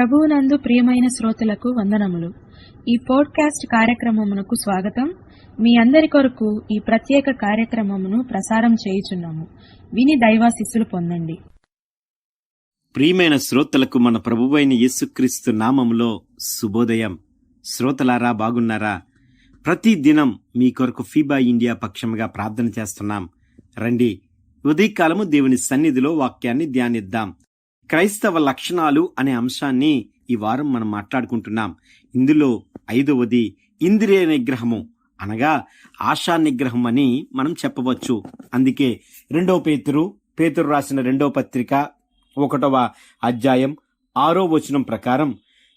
ప్రభువునందు ప్రియమైన శ్రోతలకు వందనములు. ఈ పోడ్కాస్ట్ కార్యక్రమమునకు స్వాగతం. మీ అందరి కొరకు ఈ ప్రత్యేక కార్యక్రమమును ప్రసారం చేయుచున్నాము. విని దైవాశిస్సులు పొందండి. ప్రియమైన శ్రోతలకు మన ప్రభువైన యేసుక్రీస్తు నామములో శుభోదయం. శ్రోతలారా బాగున్నారా? ప్రతి దినం మీ కొరకు ఫీబా ఇండియా పక్షముగా ప్రార్థన చేస్తున్నాం. రండి. ఉదయకాలము దేవుని సన్నిధిలో వాక్యాన్ని ధ్యానిద్దాం. క్రైస్తవ లక్షణాలు అనే అంశాన్ని ఈ వారం మనం మాట్లాడుకుంటున్నాం. ఇందులో ఐదవది ఇంద్రియ నిగ్రహము అనగా ఆశా నిగ్రహం అని మనం చెప్పవచ్చు. అందుకే రెండవ పేతురు పేతురు రాసిన రెండవ పత్రిక ఒకటవ అధ్యాయం ఆరో వచనం ప్రకారం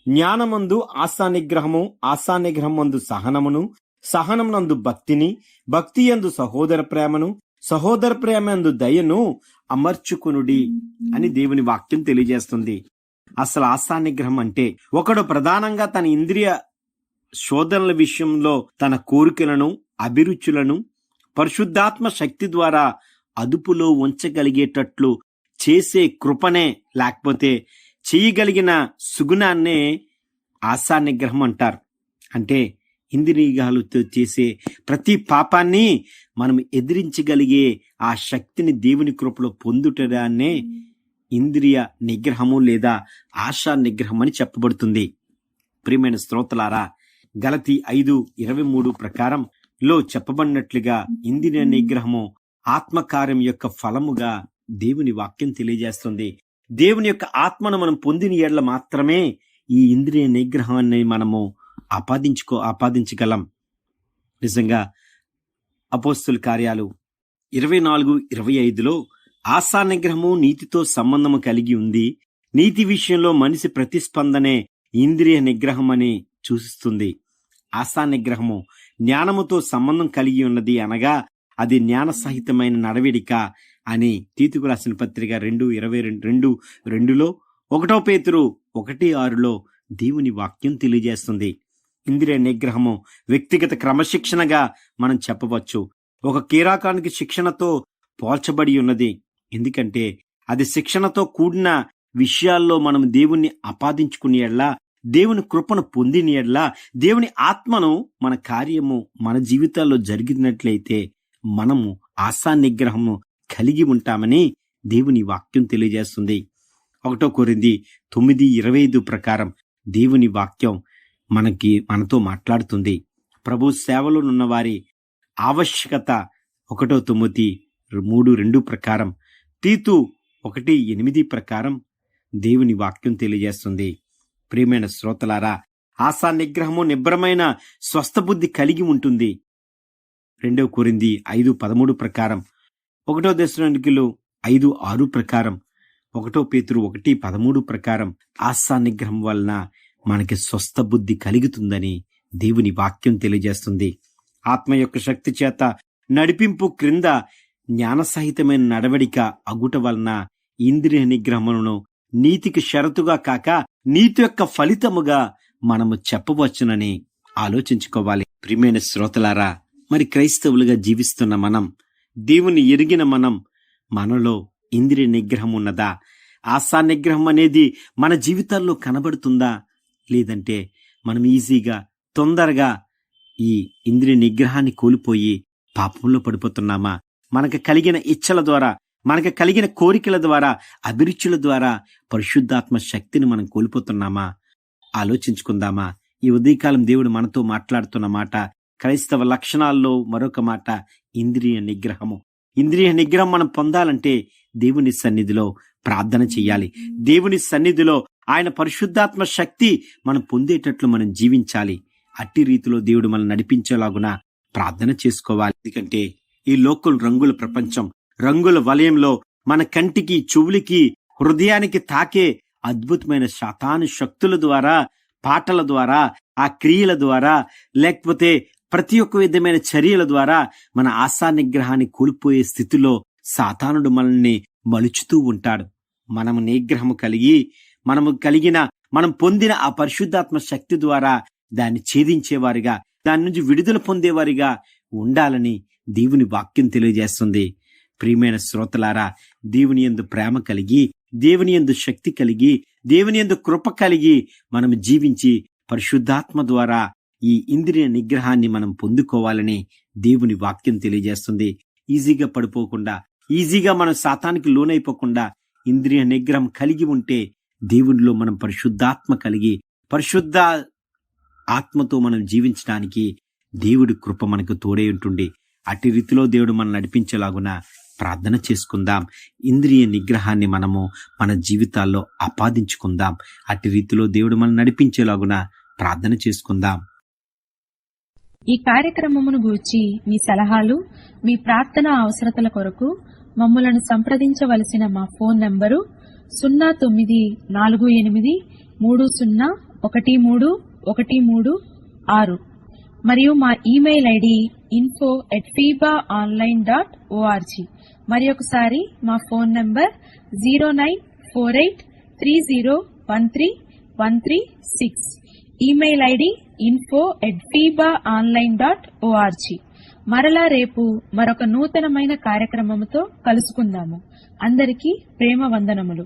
జ్ఞానమందు ఆశా నిగ్రహము ఆశా నిగ్రహం మందు సహనమును సహనమునందు భక్తిని భక్తి యందు సహోదర ప్రేమను సహోదర ప్రేమందు దయను అమర్చుకునుడి అని దేవుని వాక్యం తెలియజేస్తుంది. అసలు ఆశానిగ్రహం అంటే ఒకడు ప్రధానంగా తన ఇంద్రియ శోధనల విషయంలో తన కోరికలను అభిరుచులను పరిశుద్ధాత్మ శక్తి ద్వారా అదుపులో ఉంచగలిగేటట్లు చేసే కృపనే లేకపోతే చేయగలిగిన సుగుణాన్నే ఆశానిగ్రహం అంటారు. అంటే ఇంద్రియాలతో చేసే ప్రతి పాపాన్ని మనం ఎదిరించగలిగే ఆ శక్తిని దేవుని కృపలో పొందుటడాన్నే ఇంద్రియ నిగ్రహము లేదా ఆశా నిగ్రహం అని చెప్పబడుతుంది. ప్రియమైన శ్రోతలారా గలతి ఐదు ఇరవై మూడు ప్రకారం లో చెప్పబడినట్లుగా ఇంద్రియ నిగ్రహము ఆత్మకార్యం యొక్క ఫలముగా దేవుని వాక్యం తెలియజేస్తుంది. దేవుని యొక్క ఆత్మను మనం పొందిన ఏళ్ళ మాత్రమే ఈ ఇంద్రియ నిగ్రహాన్ని మనము ఆపాదించుకో ఆపాదించగలం. నిజంగా అపోస్తుల కార్యాలు ఇరవై నాలుగు ఇరవై ఐదులో ఆశా నిగ్రహము నీతితో సంబంధము కలిగి ఉంది. నీతి విషయంలో మనిషి ప్రతిస్పందనే ఇంద్రియ నిగ్రహం అని సూచిస్తుంది ఆశా నిగ్రహము జ్ఞానముతో సంబంధం కలిగి ఉన్నది అనగా అది జ్ఞాన సహితమైన నడవడిక అని తీతుకు రాసిన పత్రిక రెండు ఇరవై రెండు రెండు రెండులో ఒకటో పేతురు ఒకటి ఆరులో దేవుని వాక్యం తెలియజేస్తుంది. ఇంద్రియ నిగ్రహము వ్యక్తిగత క్రమశిక్షణగా మనం చెప్పవచ్చు. ఒక కీరాకానికి శిక్షణతో పోల్చబడి ఉన్నది. ఎందుకంటే అది శిక్షణతో కూడిన విషయాల్లో మనం దేవుణ్ణి ఆపాదించుకుని ఎడ్లా దేవుని కృపను పొందిన ఎడ్లా దేవుని ఆత్మను మన కార్యము మన జీవితాల్లో జరిగినట్లయితే మనము ఆశా నిగ్రహము కలిగి ఉంటామని దేవుని వాక్యం తెలియజేస్తుంది. ఒకటో కోరింది తొమ్మిది ఇరవై ఐదు ప్రకారం దేవుని వాక్యం మనకి మనతో మాట్లాడుతుంది. ప్రభు సేవలో ఉన్నవారి ఆవశ్యకత ఒకటో తొమ్మిది మూడు రెండు ప్రకారం తీతు ఒకటి ఎనిమిది ప్రకారం దేవుని వాక్యం తెలియజేస్తుంది. ప్రియమైన శ్రోతలారా ఆశా నిగ్రహము నిబ్రమైన స్వస్థబుద్ధి కలిగి ఉంటుంది. రెండవ కొరింది ఐదు పదమూడు ప్రకారం ఒకటో దశలో ఐదు ఆరు ప్రకారం ఒకటో పేతురు ఒకటి పదమూడు ప్రకారం ఆశా నిగ్రహం వలన మనకి స్వస్థ బుద్ధి కలుగుతుందని దేవుని వాక్యం తెలియజేస్తుంది. ఆత్మ యొక్క శక్తి చేత నడిపింపు క్రింద జ్ఞానసహితమైన నడవడిక అగుట వలన ఇంద్రియ నిగ్రహములను నీతికి షరతుగా కాక నీతి యొక్క ఫలితముగా మనము చెప్పవచ్చునని ఆలోచించుకోవాలి. ప్రియమైన శ్రోతలారా మరి క్రైస్తవులుగా జీవిస్తున్న మనం దేవుని ఎరిగిన మనం మనలో ఇంద్రియ నిగ్రహం ఉన్నదా? ఆశా నిగ్రహం అనేది మన జీవితాల్లో కనబడుతుందా? లేదంటే మనం ఈజీగా తొందరగా ఈ ఇంద్రియ నిగ్రహాన్ని కోల్పోయి పాపంలో పడిపోతున్నామా? మనకు కలిగిన ఇచ్చల ద్వారా మనకు కలిగిన కోరికల ద్వారా అభిరుచుల ద్వారా పరిశుద్ధాత్మ శక్తిని మనం కోల్పోతున్నామా? ఆలోచించుకుందామా? ఈ ఉదయకాలం దేవుడు మనతో మాట్లాడుతున్న మాట క్రైస్తవ లక్షణాల్లో మరొక మాట ఇంద్రియ నిగ్రహము. ఇంద్రియ నిగ్రహం మనం పొందాలంటే దేవుని సన్నిధిలో ప్రార్థన చెయ్యాలి దేవుని సన్నిధిలో ఆయన పరిశుద్ధాత్మ శక్తి మనం పొందేటట్లు మనం జీవించాలి. అట్టి రీతిలో దేవుడు మనం నడిపించేలాగున ప్రార్థన చేసుకోవాలి. ఎందుకంటే ఈ లోకల్ రంగుల ప్రపంచం రంగుల వలయంలో మన కంటికి చెవులకి హృదయానికి తాకే అద్భుతమైన శాతాను శక్తుల ద్వారా పాటల ద్వారా ఆ క్రియల ద్వారా లేకపోతే ప్రతి ఒక్క విధమైన చర్యల ద్వారా మన ఆశా నిగ్రహాన్ని కోల్పోయే స్థితిలో సాతానుడు మనల్ని మలుచుతూ ఉంటాడు. మనము నిగ్రహము కలిగి మనము కలిగిన మనం పొందిన ఆ పరిశుద్ధాత్మ శక్తి ద్వారా దాన్ని ఛేదించేవారిగా దాని నుంచి విడుదల పొందేవారిగా ఉండాలని దేవుని వాక్యం తెలియజేస్తుంది. ప్రియమైన శ్రోతలారా దేవుని యందు ప్రేమ కలిగి దేవుని యందు శక్తి కలిగి దేవుని యందు కృప కలిగి మనం జీవించి పరిశుద్ధాత్మ ద్వారా ఈ ఇంద్రియ నిగ్రహాన్ని మనం పొందుకోవాలని దేవుని వాక్యం తెలియజేస్తుంది. ఈజీగా పడిపోకుండా ఈజీగా మనం శాతానికి లోనైపోకుండా ఇంద్రియ నిగ్రహం కలిగి ఉంటే దేవుడిలో మనం పరిశుద్ధాత్మ కలిగి పరిశుద్ధ ఆత్మతో మనం జీవించడానికి దేవుడి కృప మనకు తోడే ఉంటుంది అట్టి రీతిలో దేవుడు మనం నడిపించేలాగున ప్రార్థన చేసుకుందాం. ఇంద్రియ నిగ్రహాన్ని మనము మన జీవితాల్లో ఆపాదించుకుందాం. అట్టి రీతిలో దేవుడు మనం నడిపించేలాగున ప్రార్థన చేసుకుందాం. ఈ కార్యక్రమమును గూర్చి మీ సలహాలు మీ ప్రార్థన అవసరతల కొరకు మమ్మలను సంప్రదించవలసిన మా ఫోన్ నంబరు సున్నా తొమ్మిది నాలుగు ఎనిమిది మూడు సున్నా ఒకటి మూడు ఒకటి మూడు ఆరు. మరియు మా email ID info at FIBA online dot O R G మరి ఒకసారి మా phone number zero nine four eight three zero one three one three six. Email ID info at FIBA online dot O R G మరలా రేపు మరొక నూతనమైన కార్యక్రమముతో కలుసుకుందాము. అందరికీ ప్రేమ వందనములు.